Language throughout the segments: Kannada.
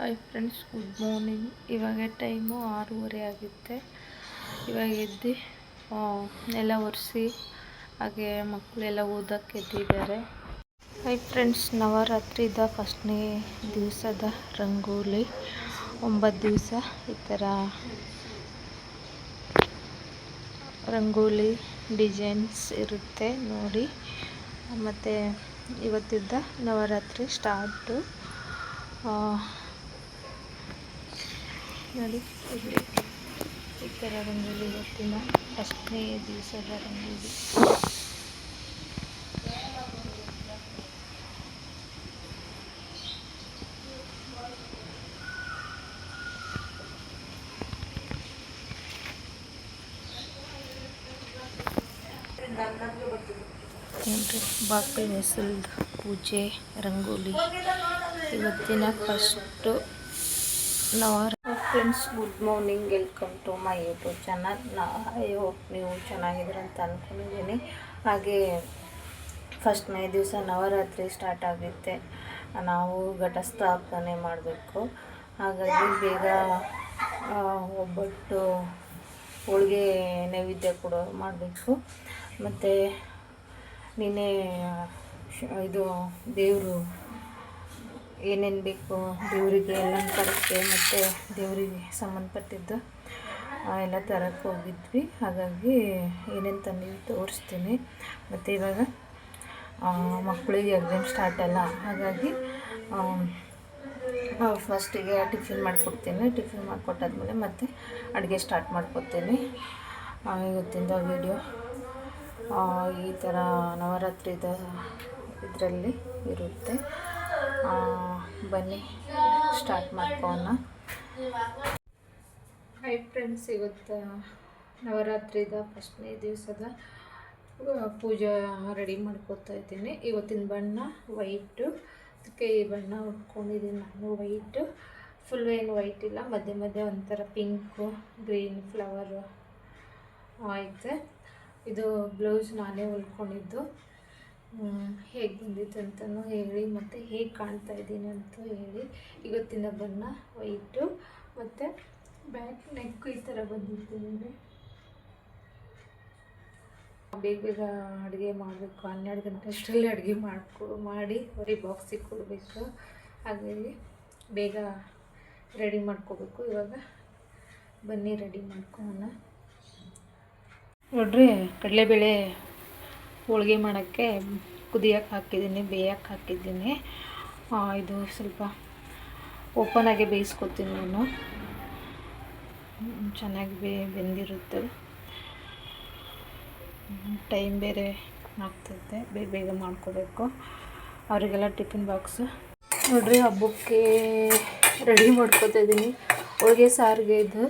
ಹಾಯ್ ಫ್ರೆಂಡ್ಸ್ ಗುಡ್ ಮಾರ್ನಿಂಗ್ ಇವಾಗ ಟೈಮು ಆರೂವರೆ ಆಗುತ್ತೆ. ಇವಾಗ ಎದ್ದು ಎಲ್ಲ ಒರೆಸಿ, ಹಾಗೆ ಮಕ್ಕಳೆಲ್ಲ ಓದೋಕ್ಕೆ ಎದ್ದಿದ್ದಾರೆ. ಹಾಯ್ ಫ್ರೆಂಡ್ಸ್ ನವರಾತ್ರಿದ ಫಸ್ಟ್ನೇ ದಿವಸದ ರಂಗೋಲಿ. ಒಂಬತ್ತು ದಿವಸ ಈ ಥರ ರಂಗೋಲಿ ಡಿಸೈನ್ಸ್ ಇರುತ್ತೆ ನೋಡಿ. ಮತ್ತು ಇವತ್ತಿದ್ದ ನವರಾತ್ರಿ ಸ್ಟಾರ್ಟು. ನೋಡಿ. ಈ ಥರ ರಂಗೋಲಿ ಇವತ್ತಿನ ಅಷ್ಟನೇ ದಿವಸದ ರಂಗೋಲಿ ಬಾಗಿಲು ಹೆಸಲ್ದು ಪೂಜೆ ರಂಗೋಲಿ. ಇವತ್ತಿನ first ನವರ friends good morning welcome to my YouTube channel ನಾ ಐ ಹೋಪ್ ನೀವು ಚೆನ್ನಾಗಿದ್ದೀರ ಅಂತ ಅಂದ್ಕೊಂಡಿದ್ದೀನಿ ಹಾಗೆ ಫಸ್ಟ್ನೇ ದಿವಸ ನವರಾತ್ರಿ ಸ್ಟಾರ್ಟ್ ಆಗುತ್ತೆ ನಾವು ಘಟಸ್ಥಾಪನೆ ಮಾಡಬೇಕು. ಹಾಗಾಗಿ ಬೇಗ ಒಬ್ಬಟ್ಟು ಹೋಳಿಗೆ ನೈವೇದ್ಯ ಕೂಡ ಮಾಡಬೇಕು. ಮತ್ತು ನಿನ್ನೆ ಇದು ದೇವರು ಏನೇನು ಬೇಕು ದೇವರಿಗೆ ಅಲಂಕಾರಕ್ಕೆ ಮತ್ತು ದೇವರಿಗೆ ಸಂಬಂಧಪಟ್ಟಿದ್ದು ಎಲ್ಲ ತರಕ್ಕೆ ಹೋಗಿದ್ವಿ. ಹಾಗಾಗಿ ಏನೇನು ತಂದಿದ್ದು ತೋರಿಸ್ತೀನಿ. ಮತ್ತು ಇವಾಗ ಮಕ್ಕಳಿಗೆ ಎಕ್ಸಾಮ್ ಸ್ಟಾರ್ಟ್ ಅಲ್ಲ. ಹಾಗಾಗಿ ಫಸ್ಟಿಗೆ ಟಿಫಿನ್ ಮಾಡಿಕೊಡ್ತೀನಿ. ಟಿಫಿನ್ ಮಾಡಿಕೊಟ್ಟಾದ್ಮೇಲೆ ಮತ್ತೆ ಅಡುಗೆ ಸ್ಟಾರ್ಟ್ ಮಾಡ್ಕೊತೀನಿ ಇವತ್ತಿಂದ ವೀಡಿಯೋ ಈ ಥರ ನವರಾತ್ರಿದ ಇದರಲ್ಲಿ ಇರುತ್ತೆ. ಬನ್ನಿ. ಸ್ಟಾರ್ಟ್ ಮಾಡ್ಕೋಣ ಹೈ ಫ್ರೆಂಡ್ಸ್ ಇವತ್ತು ನವರಾತ್ರಿದ ಫಸ್ಟ್ನೇ ದಿವಸದ ಪೂಜಾ ರೆಡಿ ಮಾಡ್ಕೊತಾ ಇದ್ದೀನಿ. ಇವತ್ತಿನ ಬಣ್ಣ ವೈಟು ಅದಕ್ಕೆ ಈ ಬಣ್ಣ ಉಟ್ಕೊಂಡಿದ್ದೀನಿ ನಾನು ವೈಟು ಫುಲ್ ಏನು ವೈಟ್ ಇಲ್ಲ, ಮಧ್ಯೆ ಮಧ್ಯೆ ಒಂಥರ ಪಿಂಕು ಗ್ರೀನ್ ಫ್ಲವರು ಐತೆ ಇದು. ಬ್ಲೌಸ್ ನಾನೇ ಹೊಲ್ಕೊಂಡಿದ್ದು ಹೇಗೆ ಬಂದಿತ್ತು ಅಂತಲೂ ಹೇಳಿ, ಮತ್ತು ಹೇಗೆ ಕಾಣ್ತಾ ಇದ್ದೀನಿ ಅಂತ ಹೇಳಿ. ಇವತ್ತಿನ ಬಣ್ಣ, ವೈಟು, ಮತ್ತು ಬ್ಯಾಕ್ ನೆಕ್ ಈ ಥರ ಬಂದಿದ್ದೀನಿ ಬೇಗ ಬೇಗ ಅಡುಗೆ ಮಾಡಬೇಕು, ಹನ್ನೆರಡು ಗಂಟೆ ಅಷ್ಟರಲ್ಲಿ ಅಡುಗೆ ಮಾಡ್ಕೊ, ಮಾಡಿ ಅವ್ರಿಗೆ ಬಾಕ್ಸಿಗೆ ಕೊಡಬೇಕು. ಹಾಗಾಗಿ ಬೇಗ ರೆಡಿ ಮಾಡ್ಕೋಬೇಕು. ಇವಾಗ ಬನ್ನಿ ರೆಡಿ ಮಾಡ್ಕೊಳ್ಳೋಣ ನೋಡ್ರಿ, ಕಡಲೆಬೇಳೆ ಹೋಳಿಗೆ ಮಾಡೋಕ್ಕೆ ಕುದಿಯಕ್ಕೆ ಹಾಕಿದ್ದೀನಿ ಬೇಯಕ್ಕೆ ಹಾಕಿದ್ದೀನಿ. ಇದು ಸ್ವಲ್ಪ ಓಪನಾಗೆ ಬೇಯಿಸ್ಕೊತೀನಿ ನಾನು. ಚೆನ್ನಾಗಿ ಬೇ, ಬೆಂದಿರುತ್ತೆ. ಟೈಮ್ ಬೇರೆ ಆಗ್ತೈತೆ ಬೇಗ ಬೇಗ ಮಾಡ್ಕೋಬೇಕು. ಅವರಿಗೆಲ್ಲ ಟಿಫಿನ್ ಬಾಕ್ಸು. ನೋಡ್ರಿ, ಹಬ್ಬಕ್ಕೆ ರೆಡಿ ಮಾಡ್ಕೋತಾ ಇದ್ದೀನಿ. ಹೋಳಿಗೆ ಸಾರಿಗೆ ಇದು.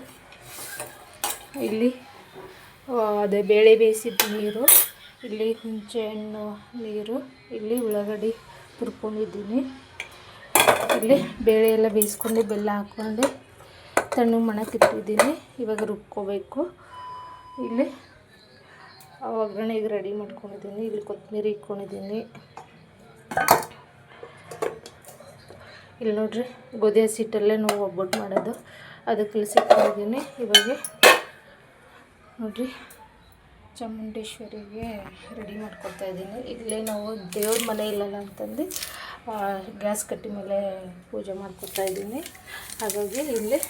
ಇಲ್ಲಿ ಅದೇ ಬೇಳೆ ಬೇಯಿಸಿದ್ದು ನೀರು. ಇಲ್ಲಿ ಹುಣಸೆಹಣ್ಣು ನೀರು, ಇಲ್ಲಿ ಉಳ್ಳಾಗಡ್ಡಿ ಹುರ್ಕೊಂಡಿದ್ದೀನಿ ಇಲ್ಲಿ ಬೇಳೆ ಎಲ್ಲ ಬೇಯಿಸ್ಕೊಂಡು ಬೆಲ್ಲ ಹಾಕ್ಕೊಂಡು ತಣ್ಣಗೆ ಮಣಕ್ಕಿಟ್ಟಿದ್ದೀನಿ ಇವಾಗ ರುಬ್ಕೋಬೇಕು. ಇಲ್ಲಿ ಒಗ್ಗರಣೆಗೆ ರೆಡಿ ಮಾಡ್ಕೊಂಡಿದ್ದೀನಿ. ಇಲ್ಲಿ ಕೊತ್ತಂಬರಿ ಇಟ್ಕೊಂಡಿದ್ದೀನಿ. ಇಲ್ಲಿ ನೋಡ್ರಿ, ಗೋಧಿ ಹಸಿಟ್ಟಲ್ಲೇ ನಾವು ಒಬ್ಬಟ್ಟು ಮಾಡೋದು. ಅದಕ್ಕೆ ಇಳಿಸಿಟ್ಕೊಂಡಿದ್ದೀನಿ ಇವಾಗ ನೋಡ್ರಿ ಚಾಮುಂಡೇಶ್ವರಿಗೆ ರೆಡಿ ಮಾಡ್ಕೊಳ್ತಾ ಇದ್ದೀನಿ. ಇಲ್ಲೇ ನಾವು ದೇವ್ರ ಮನೆ ಇಲ್ಲಲ್ಲ ಅಂತಂದು ಗ್ಯಾಸ್ ಕಟ್ಟಿ ಮೇಲೆ ಪೂಜೆ ಮಾಡ್ಕೊತಾ ಇದ್ದೀನಿ. ಹಾಗಾಗಿ ಇಲ್ಲಿ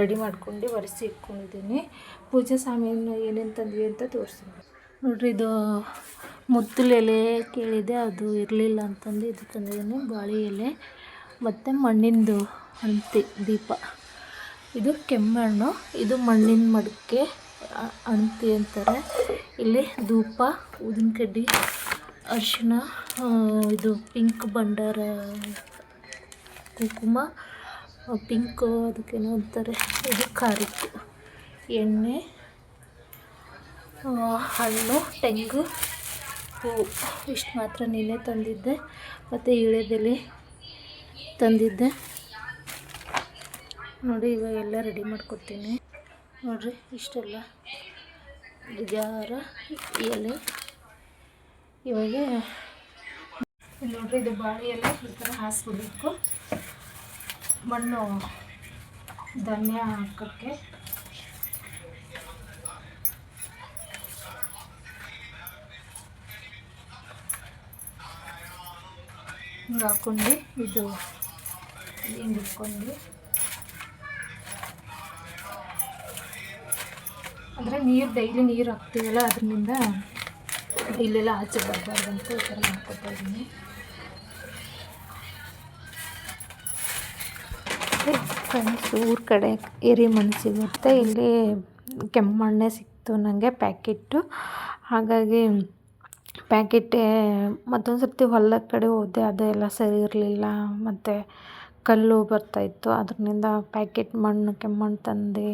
ರೆಡಿ ಮಾಡ್ಕೊಂಡು ಒರೆಸಿ ಇಟ್ಕೊಂಡಿದ್ದೀನಿ. ಪೂಜೆ ಸಾಮಾನು ಏನೇನು ತಂದ್ವಿ ಅಂತ ತೋರಿಸ್ತೀನಿ. ನೋಡ್ರಿ, ಇದು ಮುತ್ತಲ ಎಲೆ ಕೇಳಿದೆ, ಅದು ಇರಲಿಲ್ಲ ಅಂತಂದು ಇದು ತಂದಿದ್ದೀನಿ. ಬಾಳೆ ಎಲೆ, ಮತ್ತು ಮಣ್ಣಿಂದು ಹಂತಿ ದೀಪ. ಇದು ಕೆಮ್ಮಣ್ಣು. ಇದು ಮಣ್ಣಿನ ಮಡಿಕೆ. ಅ- ಅಣತಿ ಅಂತಾರೆ. ಇಲ್ಲಿ ಧೂಪ, ಊದಿನ ಕಡ್ಡಿ, ಅರಿಶಿಣ ಇದು ಪಿಂಕ್ ಬಂಡಾರ ಕುಂಕುಮ ಪಿಂಕು ಅದಕ್ಕೇನೋ ಅಂತಾರೆ. ಇದು ಖಾರಿಕ್ಕು ಎಣ್ಣೆ ಹಣ್ಣು, ತೆಂಗು, ಹೂ. ಇಷ್ಟು ಮಾತ್ರ ನೀನೇ ತಂದಿದ್ದೆ. ಮತ್ತು ಇಳೆದೆಲೆ ತಂದಿದ್ದೆ. ನೋಡಿ ಇವಾಗ ಎಲ್ಲ ರೆಡಿ ಮಾಡ್ಕೊತೀನಿ ನೋಡ್ರಿ, ಇಷ್ಟೆಲ್ಲ. ಜಾರ ಎಲೆ. ಇವಾಗ ಇಲ್ಲಿ ನೋಡ್ರಿ, ಇದು ಬಾಳೆ ಎಲೆ, ಈ ಥರ ಹಾಸ್ಬಿಡ್ಬೇಕು ಮಣ್ಣು, ಧಾನ್ಯ ಹಾಕೋಕ್ಕೆ. ಹಿಂಗೆ ಹಾಕ್ಕೊಂಡು ಇದು ಹಿಂಗೆ ಇಟ್ಕೊಂಡು ಅಂದರೆ ನೀರು ಡೈಲಿ ನೀರು ಹಾಕ್ತೀವಲ್ಲ ಅದರಿಂದ ಇಲ್ಲೆಲ್ಲ ಆಚೆ ಬರಬಾರ್ದಂತ ಈ ಥರ ಮಾಡ್ಕೊತಾ ಇದ್ದೀನಿ ಫ್ರೆಂಡ್ಸ್ ಊರ ಕಡೆ ಎರಿ ಮಣ್ಣು ಸಿಗುತ್ತೆ ಇಲ್ಲಿ ಕೆಮ್ಮಣ್ಣೆ ಮಣ್ಣೆ ಸಿಕ್ತು ನನಗೆ ಪ್ಯಾಕೆಟ್ಟು. ಹಾಗಾಗಿ ಪ್ಯಾಕೆಟೇ ಮತ್ತೊಂದು ಸರ್ತಿ ಹೊಲದ ಕಡೆ ಹೋದೆ ಅದೆಲ್ಲ ಸರಿ ಇರಲಿಲ್ಲ. ಮತ್ತು ಕಲ್ಲು ಬರ್ತಾಯಿತ್ತು ಅದರಿಂದ ಪ್ಯಾಕೆಟ್ ಮಣ್ಣು ಕೆಮ್ಮಣ್ಣು ತಂದು.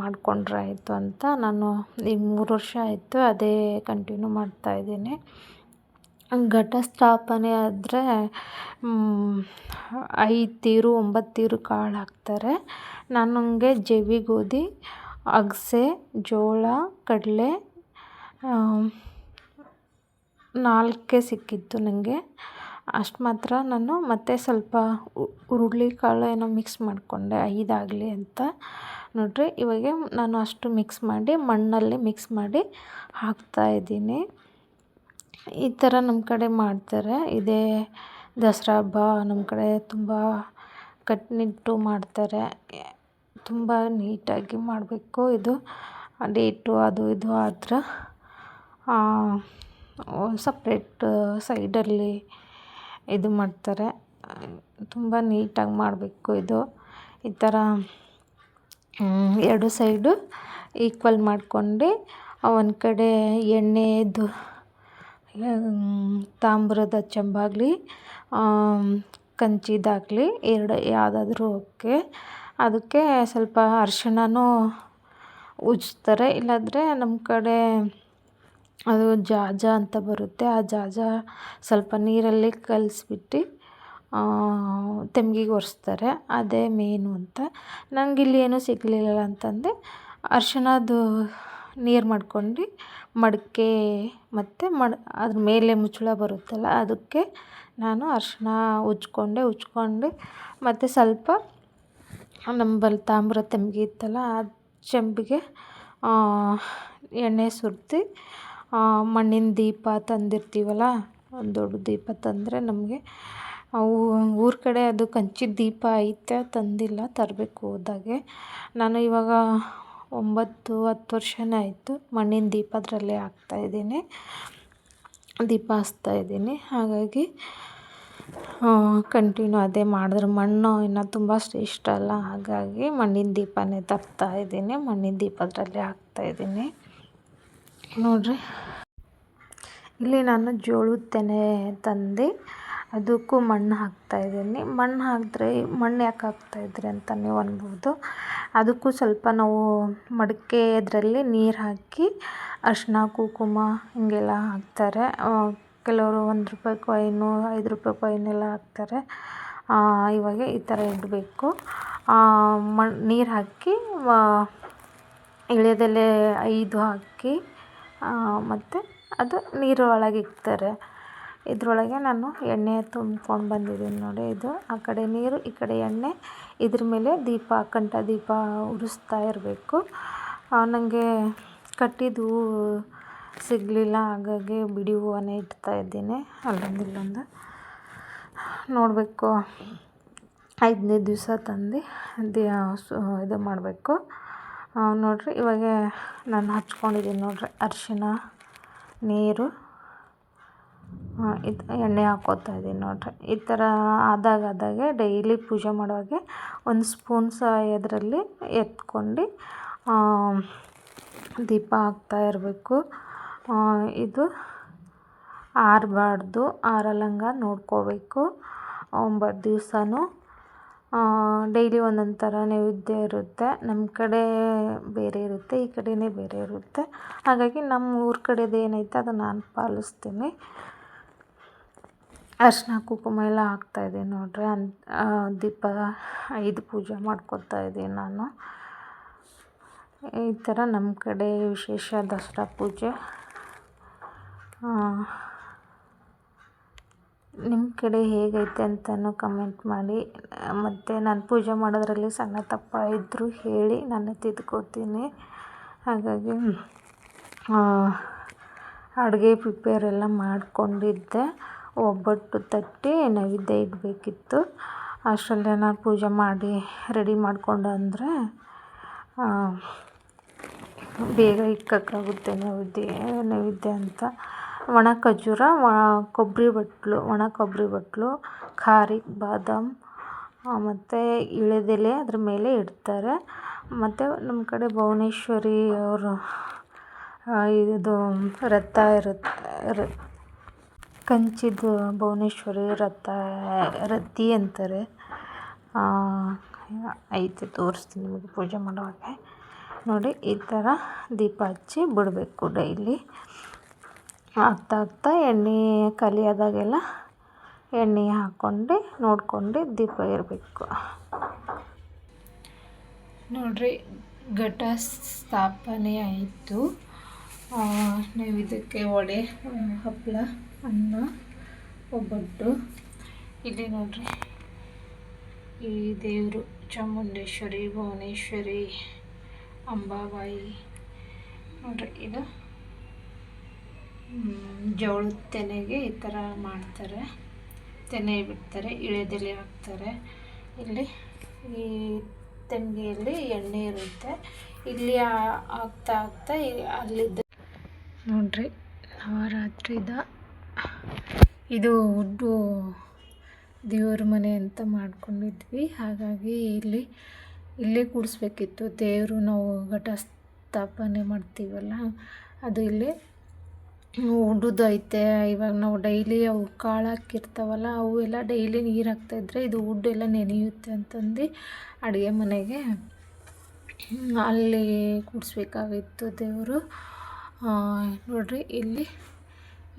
ಮಾಡಿಕೊಂಡ್ರೆ ಆಯಿತು ಅಂತ ನಾನು ಈಗ ಮೂರು ವರ್ಷ ಆಯಿತು ಅದೇ ಕಂಟಿನ್ಯೂ ಮಾಡ್ತಾಯಿದ್ದೀನಿ ಘಟ ಸ್ಥಾಪನೆ ಆದರೆ ಐದು ತೀರು, ಒಂಬತ್ತು ತೀರು ಕಾಳು ಹಾಕ್ತಾರೆ. ನನಗೆ ಜವಿ, ಗೋಧಿ, ಅಗಸೆ, ಜೋಳ, ಕಡಲೆ ನಾಲ್ಕೇ ಸಿಕ್ಕಿತ್ತು ನನಗೆ ಅಷ್ಟು ಮಾತ್ರ ನಾನು ಮತ್ತೆ ಸ್ವಲ್ಪ ಹುರುಳಿ ಕಾಳು ಏನೋ ಮಿಕ್ಸ್ ಮಾಡಿಕೊಂಡೆ ಐದಾಗಲಿ ಅಂತ. ನೋಡಿರಿ, ಇವಾಗ ನಾನು ಅಷ್ಟು ಮಿಕ್ಸ್ ಮಾಡಿ, ಮಣ್ಣಲ್ಲಿ ಮಿಕ್ಸ್ ಮಾಡಿ ಹಾಕ್ತಾ ಇದ್ದೀನಿ. ಈ ಥರ ನಮ್ಮ ಕಡೆ ಮಾಡ್ತಾರೆ. ಇದೇ ದಸರಾ ಹಬ್ಬ, ನಮ್ಮ ಕಡೆ ತುಂಬ ಕಟ್ಟುನಿಟ್ಟು ಮಾಡ್ತಾರೆ. ತುಂಬ ನೀಟಾಗಿ ಮಾಡಬೇಕು ಇದು. ಡೇಟು, ಅದು ಇದು ಆದ್ರ ಸಪ್ರೇಟ್ ಸೈಡಲ್ಲಿ ಇದು ಮಾಡ್ತಾರೆ. ತುಂಬ ನೀಟಾಗಿ ಮಾಡಬೇಕು ಇದು. ಈ ಥರ ಎರಡು ಸೈಡು ಈಕ್ವಲ್ ಮಾಡ್ಕೊಂಡು. ಒಂದು ಕಡೆ ಎಣ್ಣೆದು ತಾಮ್ರದ ಚಂಬಾಗಲಿ ಕಂಚಿದಾಗಲಿ, ಎರಡು ಯಾವುದಾದ್ರೂ ಓಕೆ. ಅದಕ್ಕೆ ಸ್ವಲ್ಪ ಅರ್ಶಿಣನೂ ಉಜ್ತಾರೆ. ಇಲ್ಲಾಂದರೆ ನಮ್ಮ ಕಡೆ ಅದು ಜಾಜ ಅಂತ ಬರುತ್ತೆ. ಆ ಜಾಜ ಸ್ವಲ್ಪ ನೀರಲ್ಲಿ ಕಲಸ್ಬಿಟ್ಟು ತೆಂಗಿಗೆ ಒರೆಸ್ತಾರೆ. ಅದೇ ಮೇನು ಅಂತ. ನನಗಿಲ್ಲಿ ಏನೂ ಸಿಗಲಿಲ್ಲ ಅಂತಂದೆ ಅರ್ಶಿಣದ್ದು ನೀರು ಮಾಡ್ಕೊಂಡು ಮಡಕೆ ಮತ್ತು ಮಡ, ಅದ್ರ ಮೇಲೆ ಮುಚ್ಚಳ ಬರುತ್ತಲ್ಲ, ಅದಕ್ಕೆ ನಾನು ಅರ್ಶಿಣ ಉಜ್ಕೊಂಡೆ, ಉಜ್ಕೊಂಡು ಮತ್ತು ಸ್ವಲ್ಪ ನಂಬಲ್ ತಾಮ್ರ ತೆಮ್ಗೆ ಇತ್ತಲ್ಲ, ಆ ಚೆಂಬಿಗೆ ಎಣ್ಣೆ ಸುರಿದು ಮಣ್ಣಿನ ದೀಪ ತಂದಿರ್ತೀವಲ್ಲ, ಒಂದು ದೊಡ್ಡ ದೀಪ ತಂದರೆ ನಮಗೆ ಅವು ಊರ ಕಡೆ ಅದು ಕಂಚಿ ದೀಪ ಐತೆ, ತಂದಿಲ್ಲ, ತರಬೇಕು ಹೋದಾಗೆ. ನಾನು ಇವಾಗ ಒಂಬತ್ತು, ಹತ್ತು ವರ್ಷನೇ ಆಯಿತು ಮಣ್ಣಿನ ದೀಪ ಅದರಲ್ಲೇ ಹಾಕ್ತಾಯಿದ್ದೀನಿ ದೀಪ ಹಚ್ತಾಯಿದ್ದೀನಿ ಹಾಗಾಗಿ ಕಂಟಿನ್ಯೂ ಅದೇ ಮಾಡಿದ್ರೆ. ಮಣ್ಣು ಇನ್ನು ತುಂಬ ಶ್ರೇಷ್ಠ ಅಲ್ಲ. ಹಾಗಾಗಿ ಮಣ್ಣಿನ ದೀಪನೇ ತರ್ತಾಯಿದ್ದೀನಿ ಮಣ್ಣಿನ ದೀಪ ಹಾಕ್ತಾ ಹಾಕ್ತಾಯಿದ್ದೀನಿ ನೋಡಿರಿ. ಇಲ್ಲಿ ನಾನು ಜೋಳದ ತೆನೆ ತಂದು. ಅದಕ್ಕೂ ಮಣ್ಣು ಹಾಕ್ತಾಯಿದ್ದೀನಿ ಮಣ್ಣು ಹಾಕಿದ್ರೆ ಮಣ್ಣು ಯಾಕೆ ಹಾಕ್ತಾಯಿದ್ರಿ ಅಂತ ನೀವು ಅನ್ಬೋದು. ಅದಕ್ಕೂ ಸ್ವಲ್ಪ ನಾವು ಮಡಿಕೆ ಇದರಲ್ಲಿ ನೀರು ಹಾಕಿ ಅರಿಶಿನ ಕುಂಕುಮ ಹೀಗೆಲ್ಲ ಹಾಕ್ತಾರೆ. ಕೆಲವರು ಒಂದು ರೂಪಾಯಿ ಕಾಯಿನು, ಐದು ರೂಪಾಯಿ ಕಾಯಿನೆಲ್ಲ ಹಾಕ್ತಾರೆ. ಇವಾಗ ಈ ಥರ ಇಡಬೇಕು. ಮಣ್ಣು ನೀರು ಹಾಕಿ ಇಳ್ಯದೆಲೆ ಐದು ಹಾಕಿ ಮತ್ತು ಅದು ನೀರು ಒಳಗೆ ಇಡ್ತಾರೆ ಇದರೊಳಗೆ ನಾನು ಎಣ್ಣೆ ತುಂಬ್ಕೊಂಡು ಬಂದಿದ್ದೀನಿ ನೋಡಿ ಇದು. ಆ ಕಡೆ ನೀರು, ಈ ಕಡೆ ಎಣ್ಣೆ, ಇದ್ರ ಮೇಲೆ ದೀಪ, ಕಂಠ ದೀಪ ಉರಿಸ್ತಾ ಇರಬೇಕು. ನನಗೆ ಕಟ್ಟಿದ್ದು ಸಿಗಲಿಲ್ಲ, ಹಾಗಾಗಿ ಬಿಡಿ ಹೂವನ್ನೇ ಇಡ್ತಾಯಿದ್ದೀನಿ ಅಲ್ಲೊಂದು ಇಲ್ಲೊಂದು ನೋಡಬೇಕು. ಐದನೇ ದಿವಸ ತಂದು ಇದು ಮಾಡಬೇಕು. ನೋಡಿರಿ, ಇವಾಗ ನಾನು ಹಚ್ಕೊಂಡಿದ್ದೀನಿ ನೋಡಿರಿ ಅರಿಶಿನ, ನೀರು. ಇದು ಎಣ್ಣೆ ಹಾಕ್ಕೋತಾ ಇದ್ದೀನಿ ನೋಡಿರಿ. ಈ ಥರ ಆದಾಗ ಆದಾಗೆ ಡೈಲಿ ಪೂಜೆ ಮಾಡುವಾಗೆ ಒಂದು ಸ್ಪೂನ್ ಇದರಲ್ಲಿ ಎತ್ಕೊಂಡು ದೀಪ ಹಾಕ್ತಾ ಇರಬೇಕು. ಇದು ಆರಬಾರ್ದು ಆರಲ್ಲಂಗ ನೋಡ್ಕೋಬೇಕು. ಒಂಬತ್ತು ದಿವಸನೂ ಡೈಲಿ ಒಂದೊಂದು ಥರ ನೈವೇದ್ಯ ಇರುತ್ತೆ. ನಮ್ಮ ಕಡೆ ಬೇರೆ ಇರುತ್ತೆ, ಈ ಕಡೆಯೇ ಬೇರೆ ಇರುತ್ತೆ. ಹಾಗಾಗಿ ನಮ್ಮ ಊರ ಕಡೆದು ಏನೈತೆ ಅದನ್ನು ನಾನು ಪಾಲಿಸ್ತೀನಿ. ಅರಿಶಿನ, ಕುಂಕುಮ ಎಲ್ಲ ಇದೆ ನೋಡಿರಿ. ಅನ್ ದೀಪ ಐದು ಪೂಜೆ ಮಾಡ್ಕೊಳ್ತಾ ಇದ್ದೀನಿ ನಾನು. ಈ ಥರ ನಮ್ಮ ಕಡೆ ವಿಶೇಷ ದಸರಾ ಪೂಜೆ. ನಿಮ್ಮ ಕಡೆ ಹೇಗೈತೆ ಅಂತಲೂ ಕಮೆಂಟ್ ಮಾಡಿ. ಮತ್ತು ನಾನು ಪೂಜೆ ಮಾಡೋದ್ರಲ್ಲಿ ಸಣ್ಣ ತಪ್ಪ ಇದ್ದರೂ ಹೇಳಿ ನಾನು ತಿದ್ಕೋತೀನಿ. ಹಾಗಾಗಿ ಅಡುಗೆ ಪ್ರಿಪೇರ್ ಎಲ್ಲ ಮಾಡಿಕೊಂಡಿದ್ದೆ. ಒಬ್ಬಟ್ಟು ತಟ್ಟಿ ನೈವೇದ್ಯ ಇಡಬೇಕಿತ್ತು. ಅಷ್ಟರಲ್ಲೇ ನಾನು ಪೂಜೆ ಮಾಡಿ ರೆಡಿ ಮಾಡಿಕೊಂಡು ಅಂದರೆ ಬೇಗ ಇಕ್ಕಕ್ಕಾಗುತ್ತೆ ನೈವೇದ್ಯ ನೈವೇದ್ಯ ಅಂತ. ಒಣ ಖಜೂರ ಕೊಬ್ಬರಿ ಬಟ್ಲು, ಒಣ ಕೊಬ್ಬರಿ ಬಟ್ಲು ಖಾರಿಕ್ ಬಾದಾಮ್ ಮತ್ತು ಇಳಿದೆಲೆ ಅದ್ರ ಮೇಲೆ ಇಡ್ತಾರೆ. ಮತ್ತು ನಮ್ಮ ಕಡೆ ಭುವನೇಶ್ವರಿ ಅವರು ಇದು ರಥ ಇರುತ್ತೆ ಕಂಚಿದು ಭುವನೇಶ್ವರಿ ರಥ ರತಿ ಅಂತಾರೆ. ಐತೆ, ತೋರಿಸ್ತೀನಿ ನಿಮಗೆ ಪೂಜೆ ಮಾಡುವಾಗ. ನೋಡಿ, ಈ ಥರ ದೀಪ ಹಚ್ಚಿ ಬಿಡಬೇಕು ಡೈಲಿ. ಆಗ್ತಾ ಆಗ್ತಾ ಎಣ್ಣೆ ಕಲಿಯಾದಾಗೆಲ್ಲ ಎಣ್ಣೆ ಹಾಕ್ಕೊಂಡು ನೋಡ್ಕೊಂಡು ದೀಪ ಇರಬೇಕು ನೋಡಿರಿ, ಘಟ ಸ್ಥಾಪನೆ ಆಯಿತು. ಇದಕ್ಕೆ ವಡೆ ಹಪ್ಪಳ ಅನ್ನ, ಒಬ್ಬಟ್ಟು. ಇಲ್ಲಿ ನೋಡ್ರಿ. ಈ ದೇವರು ಚಾಮುಂಡೇಶ್ವರಿ, ಭುವನೇಶ್ವರಿ, ಅಂಬಾಬಾಯಿ. ನೋಡ್ರಿ ಇದು. ಜೋಳದ ತೆನೆಗೆ ಈ ಥರ ಮಾಡ್ತಾರೆ. ತೆನೆ ಬಿಡ್ತಾರೆ, ಇಳೆದೆಲೆ ಹಾಕ್ತಾರೆ. ಇಲ್ಲಿ ಈ ತೆಂಗಿಯಲ್ಲಿ ಎಣ್ಣೆ ಇರುತ್ತೆ. ಇಲ್ಲಿ ಆಗ್ತಾ ಆಗ್ತಾ ಅಲ್ಲಿದ್ದ ನೋಡ್ರಿ, ನವರಾತ್ರಿದ ಇದು ವುಡ್ಡು ದೇವ್ರ ಮನೆ ಅಂತ ಮಾಡ್ಕೊಂಡಿದ್ವಿ. ಹಾಗಾಗಿ ಇಲ್ಲಿ, ಇಲ್ಲೇ ಕೂಡಿಸ್ಬೇಕಿತ್ತು. ದೇವರು ನಾವು ಘಟಸ್ಥಾಪನೆ ಮಾಡ್ತೀವಲ್ಲ, ಅದು ಇಲ್ಲಿ ಐತೆ. ಇವಾಗ ನಾವು ಡೈಲಿ ಅವು ಕಾಳು ಹಾಕಿರ್ತಾವಲ್ಲ ಅವು ಎಲ್ಲ ಡೈಲಿ ನೀರು ಹಾಕ್ತಾಯಿದ್ರೆ ಇದು ಉಡ್ಡು ಎಲ್ಲ ನೆನೆಯುತ್ತೆ ಅಂತಂದು ಅಡುಗೆ ಮನೆಗೆ ಅಲ್ಲಿ ಕೂಡಿಸ್ಬೇಕಾಗಿತ್ತು ದೇವರು. ನೋಡಿರಿ, ಇಲ್ಲಿ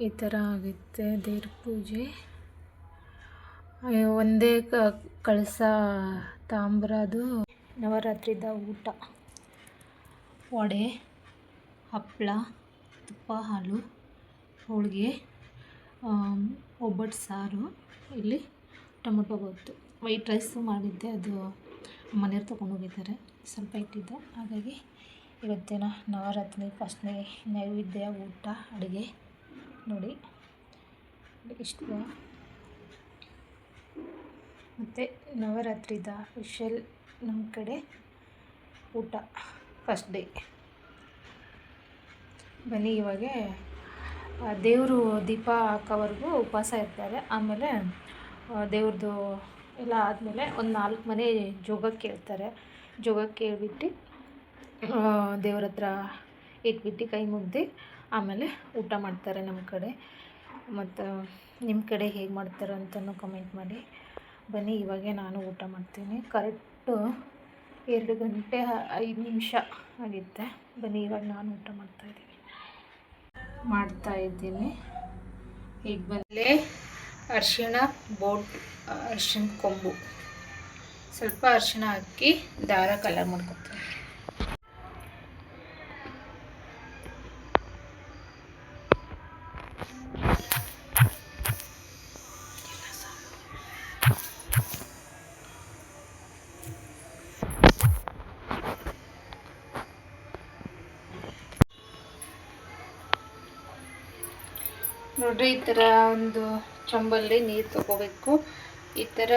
ಈ ಥರ ಆಗುತ್ತೆ ದೇವ್ರ ಪೂಜೆ. ಒಂದೇ ಕ, ಕಳಸ ತಾಮ್ರದ್ದು ನವರಾತ್ರಿದ ಊಟ. ವಡೆ ಹಪ್ಪಳ ತುಪ್ಪ, ಹಾಲು, ಹೋಳಿಗೆ ಒಬ್ಬಟ್ಟು, ಸಾರು. ಇಲ್ಲಿ ಟೊಮೊಟೊ ಗೊತ್ತು. ವೈಟ್ ರೈಸು ಮಾಡಿದ್ದೆ, ಅದು ಮನೆಯವ್ರು ತೊಗೊಂಡೋಗಿದ್ದಾರೆ ಸ್ವಲ್ಪ ಇಟ್ಟಿದ್ದೆ. ಹಾಗಾಗಿ ಇವತ್ತಿನ ನವರಾತ್ರಿ ಫಸ್ಟ್ನೇ ನೈವೇದ್ಯ ಊಟ, ಅಡುಗೆ. ನೋಡಿ. ಇಷ್ಟು. ಮತ್ತು ನವರಾತ್ರಿದ ಸ್ಪೆಷಲ್ ನಮ್ಮ ಕಡೆ ಊಟ, ಫಸ್ಟ್ ಡೇ. ಬನ್ನಿ, ಇವಾಗ ದೇವರು ದೀಪ ಹಾಕೋವರೆಗೂ ಉಪವಾಸ ಇರ್ತಾರೆ. ಆಮೇಲೆ ದೇವ್ರದ್ದು ಎಲ್ಲ ಆದಮೇಲೆ ಒಂದು ನಾಲ್ಕು ಮನೆ ಜೋಗಕ್ಕೆ ಕೇಳ್ತಾರೆ. ಜೋಗಕ್ಕೆ ಕೇಳ್ಬಿಟ್ಟು ದೇವ್ರ ಹತ್ರ ಇಟ್ಬಿಟ್ಟು ಕೈ ಮುಗ್ದು ಆಮೇಲೆ ಊಟ ಮಾಡ್ತಾರೆ ನಮ್ಮ ಕಡೆ. ಮತ್ತು ನಿಮ್ಮ ಕಡೆ ಹೇಗೆ ಮಾಡ್ತಾರೆ ಅಂತಲೂ ಕಮೆಂಟ್ ಮಾಡಿ. ಬನ್ನಿ, ಇವಾಗೆ ನಾನು ಊಟ ಮಾಡ್ತೀನಿ. ಕರೆಕ್ಟು ಎರಡು ಗಂಟೆ ಐದು ನಿಮಿಷ ಆಗಿತ್ತೆ. ಬನ್ನಿ, ಇವಾಗ ನಾನು ಊಟ ಮಾಡ್ತಾಯಿದ್ದೀನಿ ಮಾಡ್ತಾಯಿದ್ದೀನಿ ಈಗ ಬಂದಲೇ ಅರಿಶಿಣ ಬೋಟ್ ಅರ್ಶಿನ ಕೊಂಬು. ಸ್ವಲ್ಪ ಅರಿಶಿಣ ಹಾಕಿ ದಾರ ಕಲರ್ ಮಾಡ್ಕೊತೀನಿ. ನೋಡಿರಿ, ಈ ಥರ ಒಂದು ಚಂಬಲ್ಲಿ ನೀರು ತಗೋಬೇಕು. ಈ ಥರ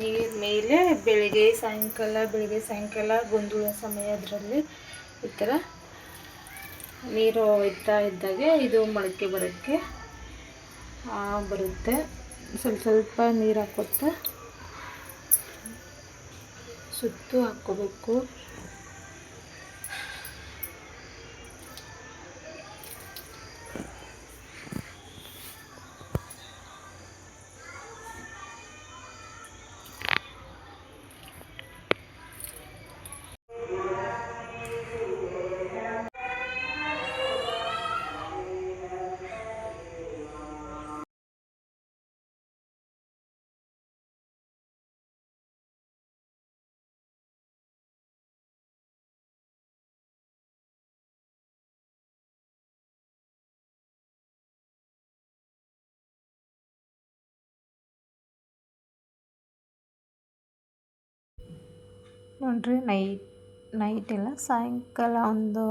ನೀರು ಮೇಲೆ ಬೆಳಿಗ್ಗೆ ಸಾಯಂಕಾಲ ಬೆಳಿಗ್ಗೆ ಸಾಯಂಕಾಲ ಗೊಂದಲ ಸಮಯದರಲ್ಲಿ ಈ ಥರ ನೀರು ಒಯ್ತಾ ಇದ್ದಾಗೆ ಇದು ಮೊಳಕೆ ಬರೋಕ್ಕೆ ಬರುತ್ತೆ. ಸ್ವಲ್ಪ ಸ್ವಲ್ಪ ನೀರು ಹಾಕೋತಾ ಸುತ್ತು ಹಾಕ್ಕೋಬೇಕು. ನೋಡ್ರಿ ನೈಟ್ ನೈಟ್ ಇಲ್ಲ. ಸಾಯಂಕಾಲ ಒಂದು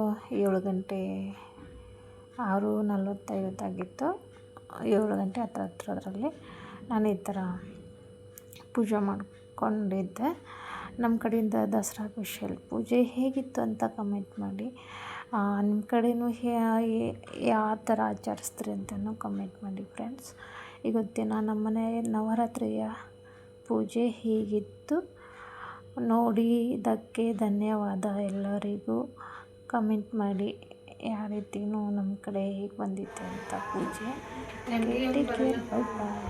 ಏಳು ಗಂಟೆ, ಆರು ನಲ್ವತ್ತೈವತ್ತಾಗಿತ್ತು ಏಳು ಗಂಟೆ ಹತ್ರ ಹತ್ರದ್ರಲ್ಲಿ ನಾನು ಈ ಥರ ಪೂಜೆ ಮಾಡಿಕೊಂಡಿದ್ದೆ. ನಮ್ಮ ಕಡೆಯಿಂದ ದಸರಾ ಸ್ಪೆಷಲ್ ಪೂಜೆ ಹೇಗಿತ್ತು ಅಂತ ಕಮೆಂಟ್ ಮಾಡಿ. ನಿಮ್ಮ ಕಡೆಯೂ ಯಾವ ಥರ ಆಚರಿಸ್ತೀರಿ ಅಂತಲೂ ಕಮೆಂಟ್ ಮಾಡಿ ಫ್ರೆಂಡ್ಸ್ ಇವತ್ತಿನ ನಮ್ಮನೆ ನವರಾತ್ರಿಯ ಪೂಜೆ ಹೀಗಿತ್ತು? ನೋಡಿದ್ದಕ್ಕೆ ಧನ್ಯವಾದ ಎಲ್ಲರಿಗೂ. ಕಮೆಂಟ್ ಮಾಡಿ ಯಾವ ರೀತಿಯೂ ನಮ್ಮ ಕಡೆ ಹೇಗೆ ಬಂದಿತ್ತು ಅಂತ ಪೂಜೆ. Bye bye